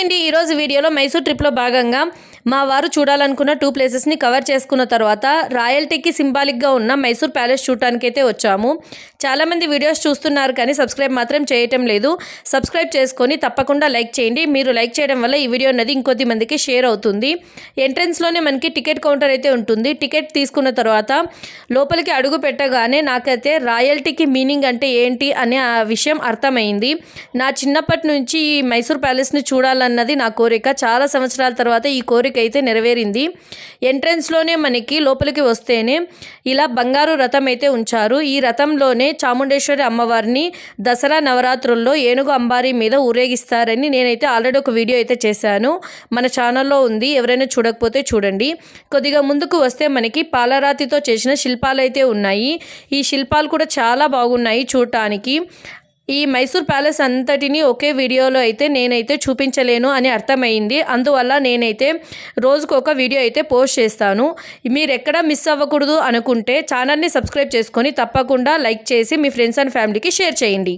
అండి ఈరోజు వీడియోలో మైసూర్ ట్రిప్లో భాగంగా మా వారు చూడాలనుకున్న టూ ప్లేసెస్ని కవర్ చేసుకున్న తర్వాత రాయల్టీకి సింబాలిక్గా ఉన్న మైసూర్ ప్యాలెస్ చూడటానికి అయితే వచ్చాము. చాలామంది వీడియోస్ చూస్తున్నారు కానీ సబ్స్క్రైబ్ మాత్రం చేయటం లేదు. సబ్స్క్రైబ్ చేసుకొని తప్పకుండా లైక్ చేయండి. మీరు లైక్ చేయడం వల్ల ఈ వీడియో అనేది ఇంకొద్ది మందికి షేర్ అవుతుంది. ఎంట్రెన్స్లోనే మనకి టికెట్ కౌంటర్ అయితే ఉంటుంది. టికెట్ తీసుకున్న తర్వాత లోపలికి అడుగు పెట్టగానే నాకైతే రాయల్టీకి మీనింగ్ అంటే ఏంటి అనే ఆ విషయం అర్థమైంది. నా చిన్నప్పటి నుంచి ఈ మైసూర్ ప్యాలెస్ని చూడాలని అన్నది నా కోరిక. చాలా సంవత్సరాల తర్వాత ఈ కోరిక అయితే నెరవేరింది. ఎంట్రన్స్లోనే మనకి లోపలికి వస్తేనే ఇలా బంగారు రథం అయితే ఉంచారు. ఈ రథంలోనే చాముండేశ్వరి అమ్మవారిని దసరా నవరాత్రుల్లో ఏనుగు అంబారీ మీద ఊరేగిస్తారని నేనైతే ఆల్రెడీ ఒక వీడియో అయితే చేశాను. మన ఛానల్లో ఉంది. ఎవరైనా చూడకపోతే చూడండి. కొద్దిగా ముందుకు వస్తే మనకి పాలరాతితో చేసిన శిల్పాలు అయితే ఉన్నాయి. ఈ శిల్పాలు కూడా చాలా బాగున్నాయి చూడటానికి. ఈ మైసూర్ ప్యాలెస్ అంతటిని ఒకే వీడియోలో అయితే నేనైతే చూపించలేను అని అర్థమైంది. అందువల్ల నేనైతే రోజుకు ఒక వీడియో అయితే పోస్ట్ చేస్తాను. మీరు ఎక్కడ మిస్ అవ్వకూడదు అనుకుంటే ఛానల్ని సబ్స్క్రైబ్ చేసుకొని తప్పకుండా లైక్ చేసి మీ ఫ్రెండ్స్ అండ్ ఫ్యామిలీకి షేర్ చేయండి.